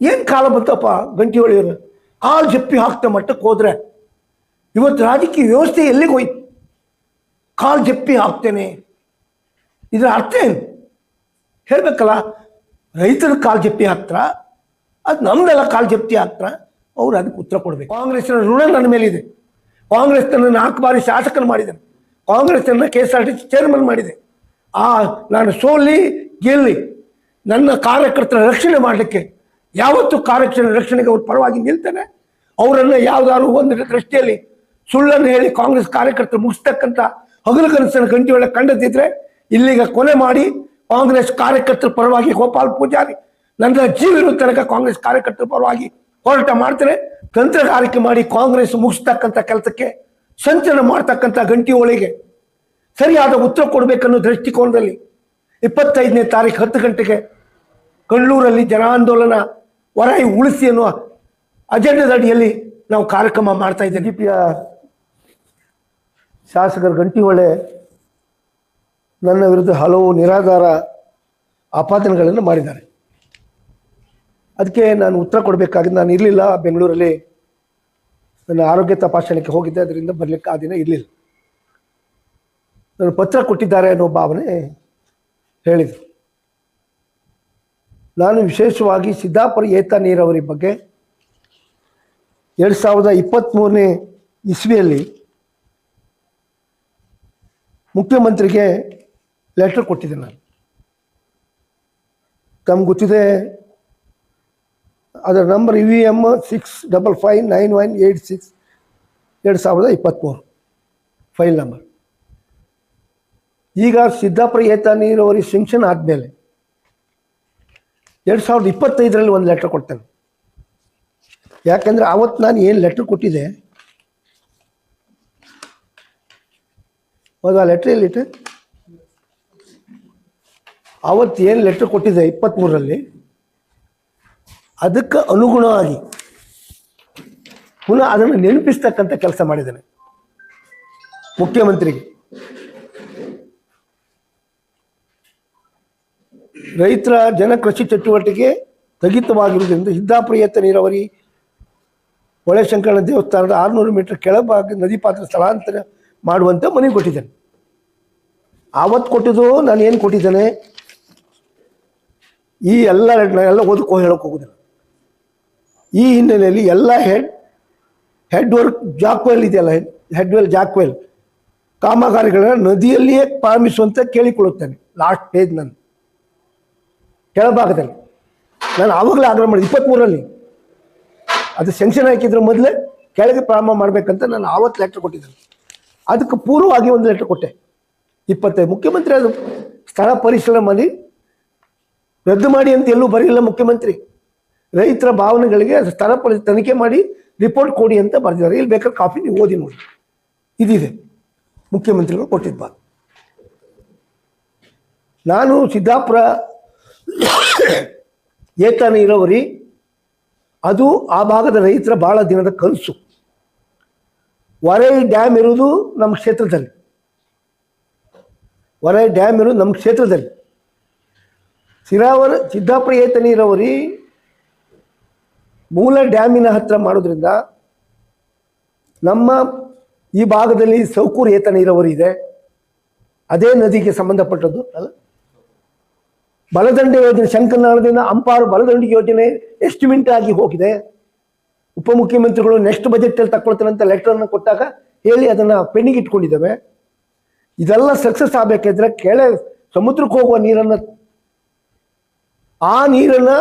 ಏನು ಕಾಲ ಬಂತಪ್ಪ ಗಂಟಿ ಹೊಳೆಯರು ಕಾಲು ಜಪ್ಪಿ ಹಾಕ್ತ ಮಟ್ಟಕ್ಕೆ ಹೋದ್ರೆ ಇವತ್ತು ರಾಜಕೀಯ ವ್ಯವಸ್ಥೆ ಎಲ್ಲಿಗೆ ಹೋಯ್ತು? ಕಾಲು ಜಪ್ಪಿ ಹಾಕ್ತೇನೆ. ಇದರ ಅರ್ಥ ಏನು? ಹೇಳಬೇಕಲ್ಲ, ರೈತರ ಕಾಲು ಜಪ್ಪಿ ಹಾಕ್ತಾರ? ಅದು ನಮ್ದೆಲ್ಲ ಕಾಲು ಜಪ್ತಿ ಹಾಕ್ತಾರ? ಅವ್ರು ಅದಕ್ಕೆ ಉತ್ತರ ಕೊಡಬೇಕು. ಕಾಂಗ್ರೆಸ್ನ ಋಣ ನನ್ನ ಮೇಲಿದೆ. ಕಾಂಗ್ರೆಸ್ ನನ್ನ ನಾಲ್ಕು ಬಾರಿ ಶಾಸಕನ ಮಾಡಿದ್ದಾರೆ ಕಾಂಗ್ರೆಸ್ ನನ್ನ K S R T C chairman ಮಾಡಿದೆ. ಆ, ನಾನು ಸೋಲಿ, ಗೆಲ್ಲಿ, ನನ್ನ ಕಾರ್ಯಕರ್ತರ ರಕ್ಷಣೆ ಮಾಡಲಿಕ್ಕೆ ಯಾವತ್ತು ಕಾರ್ಯಕ್ಷಣ ರಕ್ಷಣೆಗೆ ಅವ್ರ ಪರವಾಗಿ ನಿಲ್ತಾರೆ. ಅವರನ್ನು ಯಾವ್ದಾದ್ರು ಒಂದು ದೃಷ್ಟಿಯಲ್ಲಿ ಸುಳ್ಳನ್ನು ಹೇಳಿ ಕಾಂಗ್ರೆಸ್ ಕಾರ್ಯಕರ್ತರು ಮುಗಿಸ್ತಕ್ಕಂಥ ಹಗಲು ಕನಸನ್ನು ಗಂಟೆ ಒಳಗೆ ಕಂಡದಿದ್ರೆ ಇಲ್ಲಿಗೆ ಕೊಲೆ ಮಾಡಿ ಕಾಂಗ್ರೆಸ್ ಕಾರ್ಯಕರ್ತರ ಪರವಾಗಿ ಗೋಪಾಲ್ ಪೂಜಾರಿ, ನನ್ನ ಜೀವಿರುವ ತನಕ ಕಾಂಗ್ರೆಸ್ ಕಾರ್ಯಕರ್ತರ ಪರವಾಗಿ ಹೋರಾಟ ಮಾಡ್ತಾರೆ. ತಂತ್ರಗಾರಿಕೆ ಮಾಡಿ ಕಾಂಗ್ರೆಸ್ ಮುಗಿಸ್ತಕ್ಕಂಥ ಕೆಲಸಕ್ಕೆ ಸಂಚಲನ ಮಾಡ್ತಕ್ಕಂಥ ಗಂಟಿ ಒಳಗೆ ಸರಿಯಾದ ಉತ್ತರ ಕೊಡಬೇಕನ್ನೋ ದೃಷ್ಟಿಕೋನದಲ್ಲಿ ಇಪ್ಪತ್ತೈದನೇ ತಾರೀಕು ಹತ್ತು ಗಂಟೆಗೆ ಕಣ್ಣೂರಲ್ಲಿ ಜನಾಂದೋಲನ ಹೊರಾಯಿ ಉಳಿಸಿ ಅನ್ನುವ ಅಜೆಂಡದ ಅಡಿಯಲ್ಲಿ ನಾವು ಕಾರ್ಯಕ್ರಮ ಮಾಡ್ತಾ ಇದ್ದೇವೆ. ಡಿಪಿಯ ಶಾಸಕರ ಗಂಟಿಹೊಳೆ ನನ್ನ ವಿರುದ್ಧ ಹಲವು ನಿರಾಧಾರ ಆಪಾದನೆಗಳನ್ನು ಮಾಡಿದ್ದಾರೆ. ಅದಕ್ಕೆ ನಾನು ಉತ್ತರ ಕೊಡಬೇಕಾಗಿ ನಾನು ಇರಲಿಲ್ಲ. ಬೆಂಗಳೂರಲ್ಲಿ ನನ್ನ ಆರೋಗ್ಯ ತಪಾಸಣೆಗೆ ಹೋಗಿದ್ದೆ. ಅದರಿಂದ ಬರಲಿಕ್ಕೆ ಆ ದಿನ ಇರಲಿಲ್ಲ. ನಾನು ಪತ್ರ ಕೊಟ್ಟಿದ್ದಾರೆ ಅನ್ನೋ ಭಾವನೆ ಹೇಳಿದರು. ನಾನು ವಿಶೇಷವಾಗಿ ಸಿದ್ದಾಪುರ ಏತ ನೀರಾವರಿ ಬಗ್ಗೆ ಎರಡು ಸಾವಿರದ ಇಪ್ಪತ್ತ್ಮೂರನೇ ಇಸ್ವಿಯಲ್ಲಿ ಮುಖ್ಯಮಂತ್ರಿಗೆ ಲೆಟರ್ ಕೊಟ್ಟಿದ್ದೆ ನಾನು. ತಮ್ಗೆ ಗೊತ್ತಿದೆ, ಅದರ number U V M six double five nine one eight six ಎರಡು ಸಾವಿರದ ಇಪ್ಪತ್ತ್ಮೂರು ಫೈಲ್ ನಂಬರ್ ಈಗ ಸಿದ್ದಾಪುರ ಏತ ನೀರಾವರಿ ಸಿಂಕ್ಷನ್ ಆದಮೇಲೆ ಎರಡು ಸಾವಿರದ ಇಪ್ಪತ್ತೈದರಲ್ಲಿ ಒಂದು ಲೆಟ್ರ್ ಕೊಡ್ತೇನೆ. ಯಾಕೆಂದರೆ ಆವತ್ತು ನಾನು ಏನು ಲೆಟ್ರ್ ಕೊಟ್ಟಿದ್ದೆ? ಹೌದು ಆ ಲೆಟ್ರ್ ಎಲ್ಲಿಟ್ಟೆ ಆವತ್ತು ಏನು ಲೆಟ್ರ್ ಕೊಟ್ಟಿದ್ದೆ ಇಪ್ಪತ್ತ್ಮೂರರಲ್ಲಿ ಅದಕ್ಕೆ ಅನುಗುಣವಾಗಿ ಪುನಃ ಅದನ್ನು ನೆನಪಿಸ್ತಕ್ಕಂಥ ಕೆಲಸ ಮಾಡಿದ್ದೇನೆ. ಮುಖ್ಯಮಂತ್ರಿಗೆ. ರೈತರ ಜನ ಕೃಷಿ ಚಟುವಟಿಕೆ ಸ್ಥಗಿತವಾಗಿರುವುದರಿಂದ ಸಿದ್ದಾಪುರ ನೀರಾವರಿ ಹೊಳೆ ಹೊಳೆಶಂಕರನ ದೇವಸ್ಥಾನದ ಆರುನೂರು ಮೀಟರ್ ಕೆಳಭಾಗ ನದಿ ಪಾತ್ರ ಸ್ಥಳಾಂತರ ಮಾಡುವಂತೆ ಮನವಿ ಕೊಟ್ಟಿದ್ದೇನೆ. ಆವತ್ತು ಕೊಟ್ಟಿದ್ದು ನಾನು ಏನು ಕೊಟ್ಟಿದ್ದೇನೆ? ಈ ಎಲ್ಲ ಎಲ್ಲ ಓದಕ್ಕೋ ಹೇಳೋಕೆ ಹೋಗೋದಿಲ್ಲ. ಈ ಹಿನ್ನೆಲೆಯಲ್ಲಿ ಎಲ್ಲ ಹೆಡ್ ಹೆಡ್ ವರ್ಕ್ ಜಾಕ್ವೆಲ್ ಇದೆಯಲ್ಲ ಹೆಡ್ ವೆಲ್ ಜಾಕ್ವೆಲ್ ಕಾಮಗಾರಿಗಳನ್ನ ನದಿಯಲ್ಲಿಯೇ ಪ್ರಾರಂಭಿಸುವಂತೆ ಕೇಳಿಕೊಳ್ಳುತ್ತೇನೆ. ಲಾಸ್ಟ್ ಪೇಜ್ ನಾನು. ಕೆಳಭಾಗದಲ್ಲಿ. ನಾನು ಆವಾಗಲೇ ಆಗ್ರಹ ಮಾಡಿದೆ ಇಪ್ಪತ್ತ್ಮೂರರಲ್ಲಿ ಅದು ಸೆಂಕ್ಷನ್ ಹಾಕಿದ್ರ ಮೊದಲೇ ಕೆಳಗೆ ಪ್ರಾರಂಭ ಮಾಡಬೇಕಂತ ನಾನು ಆವತ್ತು ಲೆಟ್ರ್ ಕೊಟ್ಟಿದ್ದೇನೆ. ಅದಕ್ಕೆ ಪೂರ್ವವಾಗಿ ಒಂದು ಲೆಟ್ರ್ ಕೊಟ್ಟೆ. ಇಪ್ಪತ್ತೈದು. ಮುಖ್ಯಮಂತ್ರಿ ಅದು ಸ್ಥಳ ಪರಿಶೀಲನೆ ಮಾಡಿ, ರದ್ದು ಮಾಡಿ ಅಂತ ಎಲ್ಲೂ ಬರಲಿಲ್ಲ ಮುಖ್ಯಮಂತ್ರಿ. ರೈತರ ಭಾವನೆಗಳಿಗೆ ಅದು ಸ್ಥಳ ಪರಿ, ತನಿಖೆ ಮಾಡಿ ರಿಪೋರ್ಟ್ ಕೊಡಿ ಅಂತ ಬರೆದಿದ್ದಾರೆ. ಇಲ್ಲಿ ಬೇಕಾದ್ರೆ ಕಾಫಿ ನೀವು ಓದಿ ನೋಡಿ. ಇದಿದೆ. ಮುಖ್ಯಮಂತ್ರಿಗಳು ಕೊಟ್ಟಿದ್ದ ನಾನು ಸಿದ್ದಾಪುರ ಏತ ನೀರಾವರಿ ಅದು ಆ ಭಾಗದ ರೈತರ ಭಾಳ ದಿನದ ಕನಸು. ವರೈ ಡ್ಯಾಮ್ ಇರುವುದು ನಮ್ಮ ಕ್ಷೇತ್ರದಲ್ಲಿ. ವರೈ ಡ್ಯಾಮ್ ಇರುವುದು ನಮ್ಮ ಕ್ಷೇತ್ರದಲ್ಲಿ. ಸಿರಾವರ ಸಿದ್ದಾಪುರ ಏತ ನೀರಾವರಿ ಮೂಲ ಡ್ಯಾಮಿನ ಹತ್ರ ಮಾಡೋದ್ರಿಂದ ನಮ್ಮ ಈ ಭಾಗದಲ್ಲಿ ಸೌಕೂರು ಏತ ನೀರಾವರಿ ಇದೆ ಅದೇ ನದಿಗೆ ಸಂಬಂಧಪಟ್ಟದ್ದು. ಅಲ್ಲ? ಬಲದಂಡೆ ಯೋಜನೆ ಶಂಕರನಾಳದಿಂದ ಅಂಪಾರು ಬಲದಂಡೆ ಯೋಜನೆ ಎಸ್ಟಿಮೇಟ್ ಆಗಿ ಹೋಗಿದೆ? ಉಪಮುಖ್ಯಮಂತ್ರಿಗಳು ನೆಕ್ಸ್ಟ್ ಬಜೆಟಲ್ಲಿ ತಗೊಳ್ತಾರೆ ಅಂತ ಲೆಟರನ್ನು ಕೊಟ್ಟಾಗ ಹೇಳಿ ಅದನ್ನು ಪೆಂಡಿಂಗ್ ಇಟ್ಕೊಂಡಿದ್ದೇವೆ. ಇದೆಲ್ಲ ಸಕ್ಸಸ್ ಆಗಬೇಕಿದ್ರೆ ಕೆಳ ಸಮುದ್ರಕ್ಕೆ ಹೋಗುವ ನೀರನ್ನು, ಆ ನೀರನ್ನು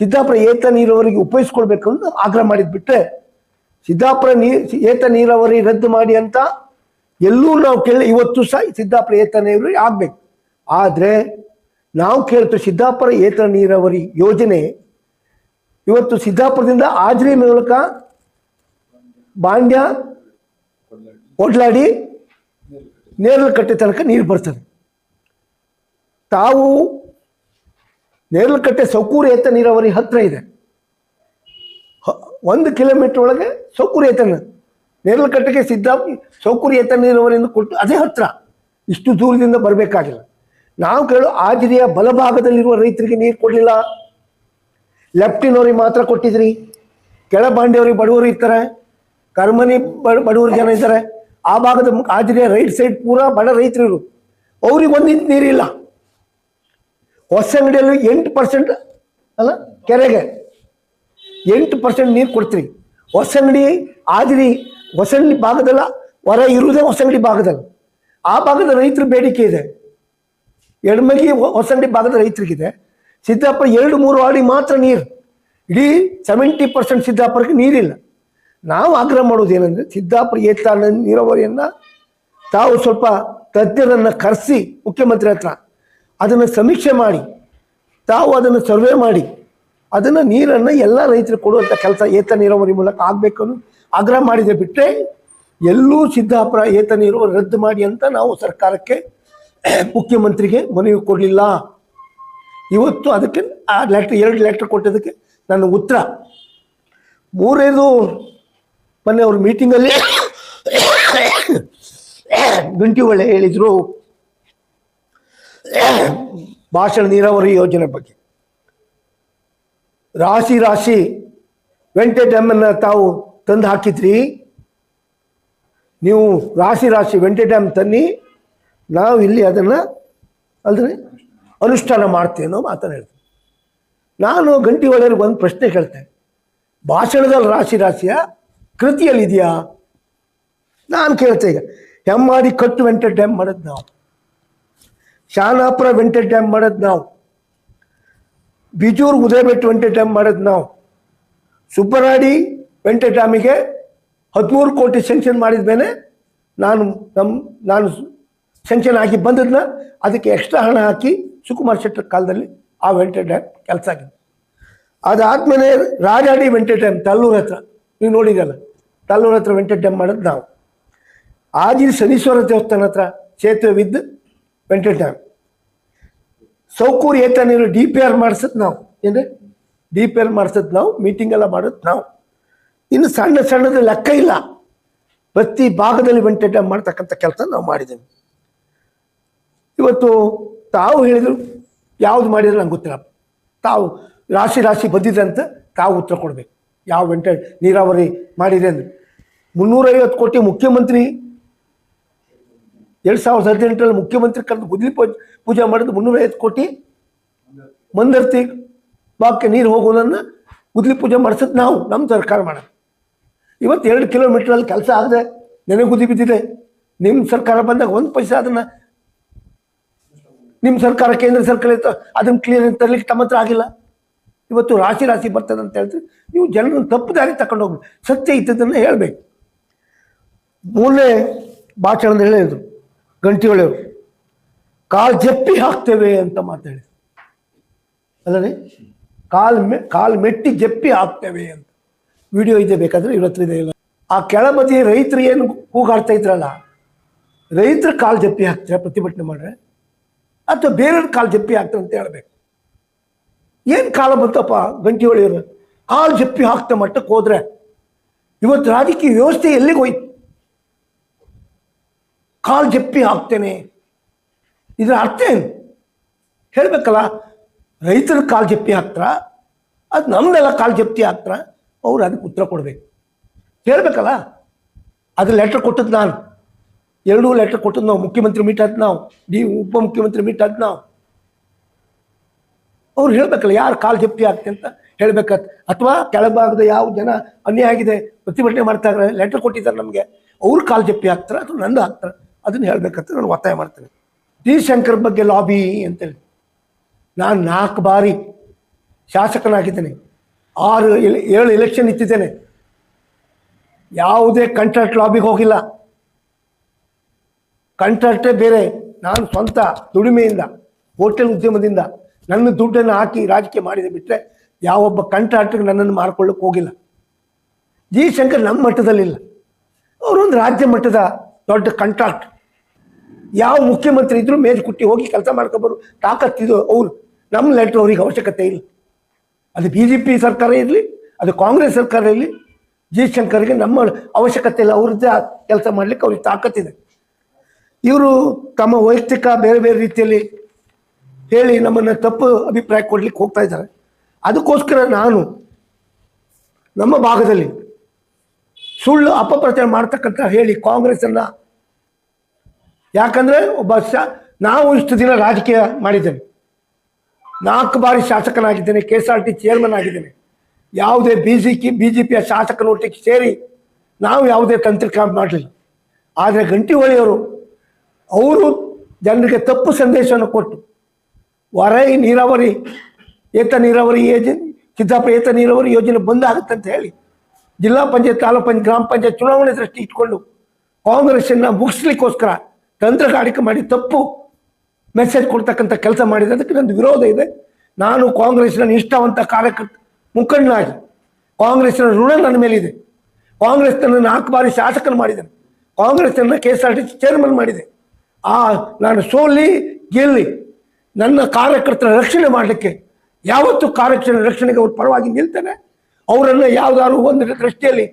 ಸಿದ್ದಾಪುರ ಏತ ನೀರಾವರಿಗೆ ಉಪಯೋಗಿಸ್ಕೊಳ್ಬೇಕು ಅಂತ ಆಗ್ರಹ ಮಾಡಿದ್ ಬಿಟ್ರೆ ಸಿದ್ದಾಪುರ ನೀರ್ ಏತ ನೀರಾವರಿ ರದ್ದು ಮಾಡಿ ಅಂತ ಎಲ್ಲೂ ನಾವು ಕೇಳಿ ಇವತ್ತು ಸಹ ಸಿದ್ದಾಪುರ ಏತ ನೀರಾವರಿ ಆಗ್ಬೇಕು. ಆದರೆ ನಾವು ಕೇಳ್ತೀವಿ ಸಿದ್ದಾಪುರ ಏತ ನೀರಾವರಿ ಯೋಜನೆ. ಇವತ್ತು ಸಿದ್ದಾಪುರದಿಂದ ಆಜ್ರಿ ಮೂಲಕ ಬಾಂಡ್ಯ ಒಡ್ಲಾಡಿ ನೇರಲಕಟ್ಟೆ ತನಕ ನೀರು ಬರ್ತದೆ. ತಾವು ನೇರಲಕಟ್ಟೆ ಸೌಕೂರು ಏತ ನೀರಾವರಿ ಹತ್ರ ಇದೆ. ಒಂದು ಕಿಲೋಮೀಟರ್ ಒಳಗೆ ಸೌಕೂರು ಏತ ನೀರು. ನೇರಲಕಟ್ಟೆಗೆ ಸಿದ್ಧ ಸೌಕೂರು ಏತ ನೀರಾವರಿಯಿಂದ ಕೊಟ್ಟು ಅದೇ ಹತ್ರ. ಇಷ್ಟು ದೂರದಿಂದ ಬರಬೇಕಾಗಿಲ್ಲ. ನಾವು ಕೇಳು ಆದಿರಿಯ ಬಲಭಾಗದಲ್ಲಿರುವ ರೈತರಿಗೆ ನೀರು ಕೊಡಲಿಲ್ಲ. ಲೆಫ್ಟಿನವ್ರಿಗೆ ಮಾತ್ರ ಕೊಟ್ಟಿದ್ರಿ. ಕೆಳ ಬಾಂಡಿಯವ್ರಿಗೆ ಬಡವರು ಇರ್ತಾರೆ. ಕರ್ಮನಿ ಬಡ, ಬಡವರು ಜನ ಇದ್ದಾರೆ. ಆ ಭಾಗದ ಆದಿರಿಯ ರೈಟ್ ಸೈಡ್ ಪೂರಾ ಬಡ ರೈತರು ಇರು ಅವ್ರಿಗೆ ಒಂದು ನೀರಿಲ್ಲ. ನೀರಿಲ್ಲ ಹೊಸಂಗಡಿಯಲ್ಲಿ ಎಂಟು ಪರ್ಸೆಂಟ್ ಅಲ್ಲ, ಕೆರೆಗೆ ಎಂಟು ಪರ್ಸೆಂಟ್ ನೀರು ಕೊಡ್ತೀರಿ. ಹೊಸಂಗಡಿ ಆದಿರಿ ಹೊಸಂಗಡಿ ಭಾಗದಲ್ಲ, ಹೊರ ಇರುವುದೇ ಹೊಸಂಗಡಿ ಭಾಗದಲ್ಲಿ. ಆ ಭಾಗದ ರೈತರ ಬೇಡಿಕೆ ಇದೆ. ಎಡಮಗಿ ಹೊಸಂಡಿ ಭಾಗದ ರೈತರಿಗಿದೆ. ಸಿದ್ದಾಪುರ ಎರಡು ಮೂರು ಅಡಿ ಮಾತ್ರ ನೀರು. ಇಡೀ ಸೆವೆಂಟಿ ಪರ್ಸೆಂಟ್ ಸಿದ್ದಾಪುರಕ್ಕೆ ನೀರಿಲ್ಲ. ನಾವು ಆಗ್ರಹ ಮಾಡೋದು ಏನಂದ್ರೆ ಸಿದ್ದಾಪುರ ಏತಾಳ ನೀರಾವರಿಯನ್ನು ತಾವು ಸ್ವಲ್ಪ ತಜ್ಞರನ್ನು ಕರೆಸಿ ಮುಖ್ಯಮಂತ್ರಿ ಹತ್ರ ಅದನ್ನು ಸಮೀಕ್ಷೆ ಮಾಡಿ, ತಾವು ಅದನ್ನು ಸರ್ವೆ ಮಾಡಿ, ಅದನ್ನು ನೀರನ್ನು ಎಲ್ಲ ರೈತರು ಕೊಡುವಂಥ ಕೆಲಸ ಏತ ನೀರಾವರಿ ಮೂಲಕ ಆಗಬೇಕು ಆಗ್ರಹ ಮಾಡಿದೆ ಬಿಟ್ಟರೆ ಎಲ್ಲೂ ಸಿದ್ದಾಪುರ ಏತ ನೀರು ರದ್ದು ಮಾಡಿ ಅಂತ ನಾವು ಸರ್ಕಾರಕ್ಕೆ ಮುಖ್ಯಮಂತ್ರಿಗೆ ಮನವಿ ಕೊಡಲಿಲ್ಲ. ಇವತ್ತು ಅದಕ್ಕೆ ಆ ಲೆಟ್ರ್ ಎರಡು ಲೆಟ್ರ್ ಕೊಟ್ಟಿದ್ದಕ್ಕೆ ನನ್ನ ಉತ್ತರ. ಮೂರನೇದು, ಮೊನ್ನೆ ಅವ್ರ ಮೀಟಿಂಗಲ್ಲಿ ಗಂಟಿ ಒಳ್ಳೆ ಹೇಳಿದರು. ಭಾಷಣ ನೀರಾವರಿ ಯೋಜನೆ ಬಗ್ಗೆ. ರಾಶಿ ರಾಶಿ ವೆಂಟೆ ಡ್ಯಾಮನ್ನು ತಾವು ತಂದು ಹಾಕಿದ್ರಿ. ನೀವು ರಾಶಿ ರಾಶಿ ವೆಂಟೆ ಡ್ಯಾಮ್ ತನ್ನಿ. ನಾವು ಇಲ್ಲಿ ಅದನ್ನು ಅಲ್ದ್ರೆ ಅನುಷ್ಠಾನ ಮಾಡ್ತೀವಿ ಅನ್ನೋ ಮಾತನ್ನು ಹೇಳ್ತೀನಿ ನಾನು ಗಂಟಿ ಒಳಗೆ ಒಂದು ಪ್ರಶ್ನೆ ಕೇಳ್ತೇನೆ. ಭಾಷಣದಲ್ಲಿ ರಾಶಿ ರಾಶಿಯ ಕೃತಿಯಲ್ಲಿದೆಯಾ ನಾನು ಕೇಳ್ತೆ ಈಗ. ಹೆಮ್ಮಾಡಿ ಕಟ್ಟು ವೆಂಟರ್ ಡ್ಯಾಮ್ ಮಾಡೋದು ನಾವು. ಶಾನಾಪುರ ವೆಂಟರ್ ಡ್ಯಾಮ್ ಮಾಡೋದು ನಾವು. ಬಿಜೂರು ಉದಯಬೆಟ್ಟು ವೆಂಟ ಡ್ಯಾಮ್ ಮಾಡೋದು ನಾವು. ಸುಬ್ಬರಾಡಿ ವೆಂಟ ಡ್ಯಾಮಿಗೆ ಹದಿಮೂರು ಕೋಟಿ ಸೆಂಕ್ಷನ್ ಮಾಡಿದ ಮೇಲೆ ನಾನು ನಮ್ಮ ನಾನು ಸೆಂಕ್ಷನ್ ಹಾಕಿ ಬಂದದನ್ನ ಅದಕ್ಕೆ ಎಕ್ಸ್ಟ್ರಾ ಹಣ ಹಾಕಿ ಸುಕುಮಾರ್ ಶೆಟ್ಟರ್ ಕಾಲದಲ್ಲಿ ಆ ವೆಂಟೆಡ್ ಡ್ಯಾಮ್ ಕೆಲಸ ಆಗಿದೆ. ಅದಾದ್ಮೇಲೆ ರಾಜಾಡಿ ವೆಂಟ ಡ್ಯಾಮ್ ತಲ್ಲೂರು ಹತ್ರ, ನೀವು ನೋಡಿದಲ್ಲ, ತಲ್ಲೂರು ಹತ್ರ ವೆಂಟ ಡ್ಯಾಮ್ ಮಾಡೋದು ನಾವು. ಆಜಿ ಶನೀಶ್ವರ ದೇವಸ್ಥಾನ ಹತ್ರ ಸೇತುವೆ ಬಿದ್ದು ವೆಂಟೆಡ್ ಡ್ಯಾಮ್ ಸೌಕೂರು ಏತ ನೀರು ಡಿ ಪಿ ಆರ್ ಮಾಡಿಸೋದು ನಾವು. ಏನ್ರಿ? ಡಿ ಪಿ ಆರ್ ಮಾಡಿಸೋದು ನಾವು ಮೀಟಿಂಗ್ ಎಲ್ಲ ಮಾಡೋದು ನಾವು. ಇನ್ನು ಸಣ್ಣ ಸಣ್ಣದ ಲೆಕ್ಕ ಇಲ್ಲ. ಪ್ರತಿ ಭಾಗದಲ್ಲಿ ವೆಂಟೆಡ್ ಡ್ಯಾಮ್ ಮಾಡ್ತಕ್ಕಂಥ ಕೆಲಸ ನಾವು ಮಾಡಿದ್ದೇವೆ. ಇವತ್ತು ತಾವು ಹೇಳಿದರು, ಯಾವ್ದು ಮಾಡಿದ್ರೆ ನಂಗೆ ಗೊತ್ತಿಲ್ಲ. ತಾವು ರಾಶಿ ರಾಶಿ ಬಂದಿದೆ ಅಂತ ತಾವು ಉತ್ತರ ಕೊಡಬೇಕು. ಯಾವ ವೆಂಟ ನೀರಾವರಿ ಮಾಡಿದೆ ಅಂದ್ರೆ. ಮುನ್ನೂರೈವತ್ತು ಕೋಟಿ ಮುಖ್ಯಮಂತ್ರಿ, ಎರಡು ಸಾವಿರದ ಹದಿನೆಂಟರಲ್ಲಿ ಮುಖ್ಯಮಂತ್ರಿ ಕರೆದು ಗುದ್ಲಿ ಪೂಜೆ ಮಾಡಿದ್ದು ಮುನ್ನೂರೈವತ್ತು ಕೋಟಿ ಮಂದರ್ತಿ. ಬಾಕಿ ನೀರು ಹೋಗೋದನ್ನು ಗುದ್ಲಿ ಪೂಜೆ ಮಾಡಿಸೋದು ನಾವು, ನಮ್ಮ ಸರ್ಕಾರ ಮಾಡೋದು. ಇವತ್ತು ಎರಡು ಕಿಲೋಮೀಟ್ರಲ್ಲಿ ಕೆಲಸ ಆಗದೆ ನೆನೆ ಗುದ್ದಿ ಬಿದ್ದಿದೆ. ನಿಮ್ಮ ಸರ್ಕಾರ ಬಂದಾಗ ಒಂದು ಪೈಸೆ ಅದನ್ನು ನಿಮ್ಮ ಸರ್ಕಾರ, ಕೇಂದ್ರ ಸರ್ಕಾರ ಇತ್ತು, ಅದನ್ನು ಕ್ಲಿಯರ್ ತರಲಿಕ್ಕೆ ತಮ್ಮ ಹತ್ರ ಆಗಿಲ್ಲ. ಇವತ್ತು ರಾಶಿ ರಾಶಿ ಬರ್ತದೆ ಅಂತ ಹೇಳ್ತೀವಿ ನೀವು ಜನರನ್ನು ತಪ್ಪು ದಾರಿ ತಗೊಂಡು ಹೋಗ್ಬೇಕು ಸತ್ಯ ಇದ್ದದನ್ನು ಹೇಳಬೇಕು. ಮೂರನೇ ಹೇಳಿದ್ರು ಗಂಟಿಯೊಳೆಯವರು ಕಾಲು ಜಪ್ಪಿ ಹಾಕ್ತೇವೆ ಅಂತ ಮಾತಾಡಿದ್ರು ಅಲ್ಲದೆ ಕಾಲು ಮೆ, ಕಾಲು ಮೆಟ್ಟಿ ಜಪ್ಪಿ ಹಾಕ್ತೇವೆ ಅಂತ. ವಿಡಿಯೋ ಇದೆ ಬೇಕಾದ್ರೆ ಇವತ್ತು ಇದೆ ಇಲ್ಲ ಆ ಕೆಳಬದಿ ರೈತರು ಏನು ಕೂಗಾಡ್ತಾ ಇದ್ರಲ್ಲ, ರೈತರು ಕಾಲು ಜಪ್ಪಿ ಹಾಕ್ತಾರೆ, ಪ್ರತಿಭಟನೆ ಮಾಡ್ರೆ. ಅಥವಾ ಬೇರೆಯವ್ರ ಕಾಲು ಜಪ್ಪಿ ಅಂತ ಹೇಳ್ಬೇಕು. ಏನು ಕಾಲ ಬಂತಪ್ಪ ಗಂಟಿ ಹೊಳೆಯವರು ಕಾಲು ಜಪ್ಪಿ ಹಾಕ್ತಾ ಮಟ್ಟಕ್ಕೆ ಹೋದ್ರೆ ಇವತ್ತು ರಾಜಕೀಯ ವ್ಯವಸ್ಥೆ ಎಲ್ಲಿಗೆ ಹೋಯ್ತು? ಕಾಲು ಜಪ್ಪಿ ಹಾಕ್ತೇನೆ. ಇದರ ಅರ್ಥ ಏನು? ಹೇಳಬೇಕಲ್ಲ, ರೈತರ ಕಾಲು ಜಪ್ಪಿ ಹಾಕ್ತಾರ? ಅದು ನಮ್ದೆಲ್ಲ ಕಾಲು ಜಪ್ತಿ ಹಾಕ್ತಾರ? ಅವ್ರು ಅದಕ್ಕೆ ಉತ್ತರ ಕೊಡಬೇಕು. ಹೇಳ್ಬೇಕಲ್ಲ ಅದು ಲೆಟ್ರ್ ಕೊಟ್ಟದ್ದು ನಾನು. ಎರಡೂ ಲೆಟರ್ ಕೊಟ್ಟದ್ದು ನಾವು ಮುಖ್ಯಮಂತ್ರಿ ಮೀಟ್ ಆದ್ ನಾವು ಡಿ ಉಪಮುಖ್ಯಮಂತ್ರಿ ಮೀಟ್ ಆದ್ ನಾವು. ಅವ್ರು ಹೇಳಬೇಕಲ್ಲ, ಯಾರು ಕಾಲು ಜಪ್ತಿ ಆಗ್ತೆ ಅಂತ ಹೇಳ್ಬೇಕತ್. ಅಥವಾ ಕೆಳಭಾಗದ ಯಾವ ಜನ ಅನ್ಯಾಯ ಆಗಿದೆ, ಪ್ರತಿಭಟನೆ ಮಾಡ್ತಾ ಇದ್ರೆ ಲೆಟರ್ ಕೊಟ್ಟಿದ್ದಾರೆ ನಮಗೆ, ಅವ್ರು ಕಾಲ್ ಜಪ್ಪಿ ಹಾಕ್ತಾರೆ ಅಥವಾ ನಂದು ಹಾಕ್ತಾರೆ ಅದನ್ನು ಹೇಳ್ಬೇಕಂತ ನಾನು ಒತ್ತಾಯ ಮಾಡ್ತೇನೆ. ಡಿ ಶಂಕರ್ ಬಗ್ಗೆ ಲಾಬಿ ಅಂತೇಳಿ ನಾನು ನಾಲ್ಕು ಬಾರಿ ಶಾಸಕನಾಗಿದ್ದೇನೆ. ಆರು ಏಳು ಎಲೆಕ್ಷನ್ ಇತ್ತಿದ್ದೇನೆ. ಯಾವುದೇ ಕಾಂಟ್ರಾಕ್ಟ್ ಲಾಬಿಗೆ ಹೋಗಿಲ್ಲ. ಕಾಂಟ್ರಾಕ್ಟೇ ಬೇರೆ. ನಾನು ಸ್ವಂತ ದುಡಿಮೆಯಿಂದ, ಹೋಟೆಲ್ ಉದ್ಯಮದಿಂದ ನನ್ನ ದುಡ್ಡನ್ನು ಹಾಕಿ ರಾಜಕೀಯ ಮಾಡಿದೆ ಬಿಟ್ಟರೆ ಯಾವೊಬ್ಬ ಕಾಂಟ್ರಾಕ್ಟ್ರಿಗೆ ನನ್ನನ್ನು ಮಾರ್ಕೊಳ್ಳೋಕೆ ಹೋಗಿಲ್ಲ. ಜಿ ಶಂಕರ್ ನಮ್ಮ ಮಟ್ಟದಲ್ಲಿಲ್ಲ. ಅವರೊಂದು ರಾಜ್ಯ ಮಟ್ಟದ ದೊಡ್ಡ ಕಂಟ್ರಾಕ್ಟ್. ಯಾವ ಮುಖ್ಯಮಂತ್ರಿ ಇದ್ದರೂ ಮೇಲೆ ಕುಟ್ಟಿ ಹೋಗಿ ಕೆಲಸ ಮಾಡ್ಕೊಬರು ತಾಕತ್ತಿದ್ದು ಅವರು. ನಮ್ಮ ಲೆಟ್ರ್ ಅವ್ರಿಗೆ ಅವಶ್ಯಕತೆ ಇಲ್ಲ. ಅದು ಬಿ ಜೆ ಪಿ ಸರ್ಕಾರ ಇರಲಿ, ಅದು ಕಾಂಗ್ರೆಸ್ ಸರ್ಕಾರ ಇರಲಿ, ಜಿ ಶಂಕರ್ಗೆ ನಮ್ಮ ಅವಶ್ಯಕತೆ ಇಲ್ಲ. ಅವ್ರದ್ದೇ ಕೆಲಸ ಮಾಡ್ಲಿಕ್ಕೆ ಅವ್ರಿಗೆ ತಾಕತ್ತಿದೆ ಇವರು ತಮ್ಮ ವೈಯಕ್ತಿಕ ಬೇರೆ ಬೇರೆ ರೀತಿಯಲ್ಲಿ ಹೇಳಿ ನಮ್ಮನ್ನು ತಪ್ಪು ಅಭಿಪ್ರಾಯ ಕೊಡ್ಲಿಕ್ಕೆ ಹೋಗ್ತಾ ಇದ್ದಾರೆ. ಅದಕ್ಕೋಸ್ಕರ ನಾನು ನಮ್ಮ ಭಾಗದಲ್ಲಿ ಸುಳ್ಳು ಅಪಪ್ರಚಾರ ಮಾಡ್ತಕ್ಕಂಥ ಹೇಳಿ ಕಾಂಗ್ರೆಸ್ಸನ್ನು ಯಾಕಂದರೆ ಒಬ್ಬ ನಾವು ಇಷ್ಟು ದಿನ ರಾಜಕೀಯ ಮಾಡಿದ್ದೇನೆ. ನಾಲ್ಕು ಬಾರಿ ಶಾಸಕನಾಗಿದ್ದೇನೆ K S R T chairman ಆಗಿದ್ದೇನೆ. ಯಾವುದೇ ಬಿ ಜಿ ಕಿ ಬಿ ಜೆ ಪಿಯ ಶಾಸಕನೊಟ್ಟಿಗೆ ಸೇರಿ ನಾವು ಯಾವುದೇ ತಂತ್ರಿಕ ಮಾಡಲಿಲ್ಲ. ಆದರೆ ಗಂಟಿಹೊಳಿಯವರು ಅವರು ಜನರಿಗೆ ತಪ್ಪು ಸಂದೇಶವನ್ನು ಕೊಟ್ಟು, ವರೈ ನೀರಾವರಿ, ಏತ ನೀರಾವರಿ ಯೋಜನೆ, ಸಿದ್ದಾಪುರ ಏತ ನೀರಾವರಿ ಯೋಜನೆ ಬಂದಾಗುತ್ತೆ ಅಂತ ಹೇಳಿ ಜಿಲ್ಲಾ ಪಂಚಾಯತ್, ತಾಲೂಕು ಪಂಚಾಯತ್, ಗ್ರಾಮ ಪಂಚಾಯತ್ ಚುನಾವಣೆ ದೃಷ್ಟಿ ಇಟ್ಕೊಂಡು ಕಾಂಗ್ರೆಸ್ಸನ್ನು ಮುಗಿಸ್ಲಿಕ್ಕೋಸ್ಕರ ತಂತ್ರಗಾರಿಕೆ ಮಾಡಿ ತಪ್ಪು ಮೆಸೇಜ್ ಕೊಡ್ತಕ್ಕಂಥ ಕೆಲಸ ಮಾಡಿದೆ. ಅದಕ್ಕೆ ನಂದು ವಿರೋಧ ಇದೆ. ನಾನು ಕಾಂಗ್ರೆಸ್ನ ನಿಷ್ಠಾವಂತ ಕಾರ್ಯಕರ್ತ, ಮುಖಂಡನಾಗಿ ಕಾಂಗ್ರೆಸ್ನ ಋಣ ನನ್ನ ಮೇಲಿದೆ. ಕಾಂಗ್ರೆಸ್ನ ನಾಲ್ಕು ಬಾರಿ ಶಾಸಕನ ಮಾಡಿದ್ದೇನೆ ಕಾಂಗ್ರೆಸ್ನ K S R T C chairman ಮಾಡಿದೆ. ಆ, ನಾನು ಸೋಲಿ, ಗೆಲ್ಲಿ. ನನ್ನ ಕಾರ್ಯಕರ್ತರ ರಕ್ಷಣೆ ಮಾಡಲಿಕ್ಕೆ ಯಾವತ್ತು ಕಾರ್ಯಕರ್ತರ ರಕ್ಷಣೆಗೆ ಅವ್ರ ಪರವಾಗಿ ನಿಲ್ತಾನೆ. ಅವರನ್ನು ಯಾವುದಾದ್ರು ಒಂದು ದೃಷ್ಟಿಯಲ್ಲಿ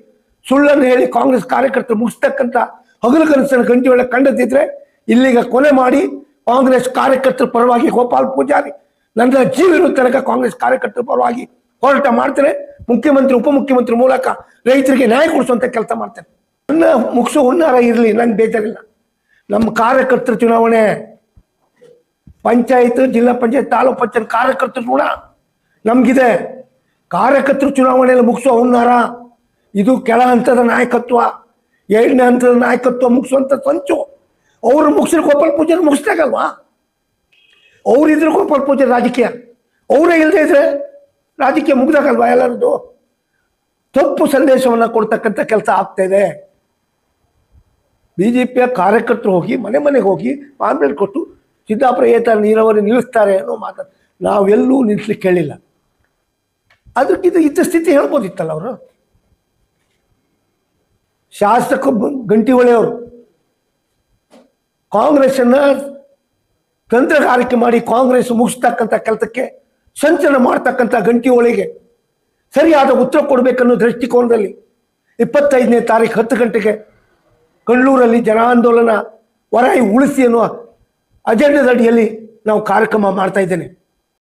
ಸುಳ್ಳನ್ನು ಹೇಳಿ ಕಾಂಗ್ರೆಸ್ ಕಾರ್ಯಕರ್ತರು ಮುಗಿಸ್ತಕ್ಕಂಥ ಹಗಲು ಕನಸನ್ನು ಗಂಟೆ ಒಳಗೆ ಕಂಡದಿದ್ರೆ ಇಲ್ಲಿಗ ಕೊನೆ ಮಾಡಿ ಕಾಂಗ್ರೆಸ್ ಕಾರ್ಯಕರ್ತರ ಪರವಾಗಿ ಗೋಪಾಲ್ ಪೂಜಾರಿ, ನನ್ನ ಜೀವಿನ ತನಕ ಕಾಂಗ್ರೆಸ್ ಕಾರ್ಯಕರ್ತರ ಪರವಾಗಿ ಹೋರಾಟ ಮಾಡ್ತಾರೆ. ಮುಖ್ಯಮಂತ್ರಿ, ಉಪಮುಖ್ಯಮಂತ್ರಿ ಮೂಲಕ ರೈತರಿಗೆ ನ್ಯಾಯ ಕೊಡಿಸುವಂತ ಕೆಲಸ ಮಾಡ್ತಾರೆ. ನನ್ನ ಮುಗಿಸೋ ಹುನ್ನಾರ ಇರಲಿ, ನಂಗೆ ಬೇಜಾರಿಲ್ಲ. ನಮ್ಮ ಕಾರ್ಯಕರ್ತರ ಚುನಾವಣೆ, ಪಂಚಾಯತ್, ಜಿಲ್ಲಾ ಪಂಚಾಯತ್, ತಾಲೂಕ್ ಪಂಚಾಯತ್ ಕಾರ್ಯಕರ್ತರ ಕೂಡ ನಮಗಿದೆ. ಕಾರ್ಯಕರ್ತರು ಚುನಾವಣೆಯಲ್ಲಿ ಮುಗಿಸೋ ಹುನ್ನಾರ, ಇದು ಕೆಳ ಹಂತದ ನಾಯಕತ್ವ, ಎರಡನೇ ಹಂತದ ನಾಯಕತ್ವ ಮುಗಿಸುವಂಥ ಸಂಚು. ಅವರು ಮುಗಿಸಿದ್ರೆ ಗೋಪಾಲ್ ಪೂಜೆ ಮುಗಿಸ್ದಾಗಲ್ವಾ ಅವ್ರಿದ್ರೆ ಗೋಪಾಲ್ ಪೂಜೆ ರಾಜಕೀಯ. ಅವರೇ ಇಲ್ಲದೆ ಇದ್ರೆ ರಾಜಕೀಯ ಮುಗ್ದಾಗಲ್ವಾ ಎಲ್ಲರದ್ದು? ತಪ್ಪು ಸಂದೇಶವನ್ನು ಕೊಡ್ತಕ್ಕಂಥ ಕೆಲಸ ಆಗ್ತಾ ಇದೆ. ಬಿ ಜೆ ಪಿಯ ಕಾರ್ಯಕರ್ತರು ಹೋಗಿ, ಮನೆ ಮನೆಗೆ ಹೋಗಿ ಪಾಂಪ್ಲೆಟ್ ಕೊಟ್ಟು, ಸಿದ್ದಾಪುರ ಏತ ನೀರಾವರಿ ನಿಲ್ಲಿಸ್ತಾರೆ ಅನ್ನೋ ಮಾತು ನಾವೆಲ್ಲೂ ನಿಲ್ಲಿಸ್ಲಿಕ್ಕೆ ಹೇಳಿಲ್ಲ ಅದಕ್ಕಿಂತ ಇದ್ದ ಸ್ಥಿತಿ ಹೇಳ್ಬೋದಿತ್ತಲ್ಲ ಅವರು? ಶಾಸಕ ಬ- ಗಂಟಿಹೊಳೆಯವರು ಕಾಂಗ್ರೆಸ್ಸನ್ನು ತಂತ್ರಗಾರಿಕೆ ಮಾಡಿ ಕಾಂಗ್ರೆಸ್ ಮುಗಿಸ್ತಕ್ಕಂಥ ಕೆಲಸಕ್ಕೆ ಸಂಚಲನ ಮಾಡ್ತಕ್ಕಂಥ ಗಂಟಿಹೊಳೆಗೆ ಸರಿಯಾದ ಉತ್ತರ ಕೊಡಬೇಕನ್ನೋ ದೃಷ್ಟಿಕೋನದಲ್ಲಿ ಇಪ್ಪತ್ತೈದನೇ ತಾರೀಕು ಹತ್ತು ಗಂಟೆಗೆ ಕಣ್ಣೂರಲ್ಲಿ ಜನಾಂದೋಲನ ವರಾಯಿ ಉಳಿಸಿ ಅನ್ನುವ ಅಜೆಂಡದ ಅಡಿಯಲ್ಲಿ ನಾವು ಕಾರ್ಯಕ್ರಮ ಮಾಡ್ತಾ ಇದ್ದೇನೆ.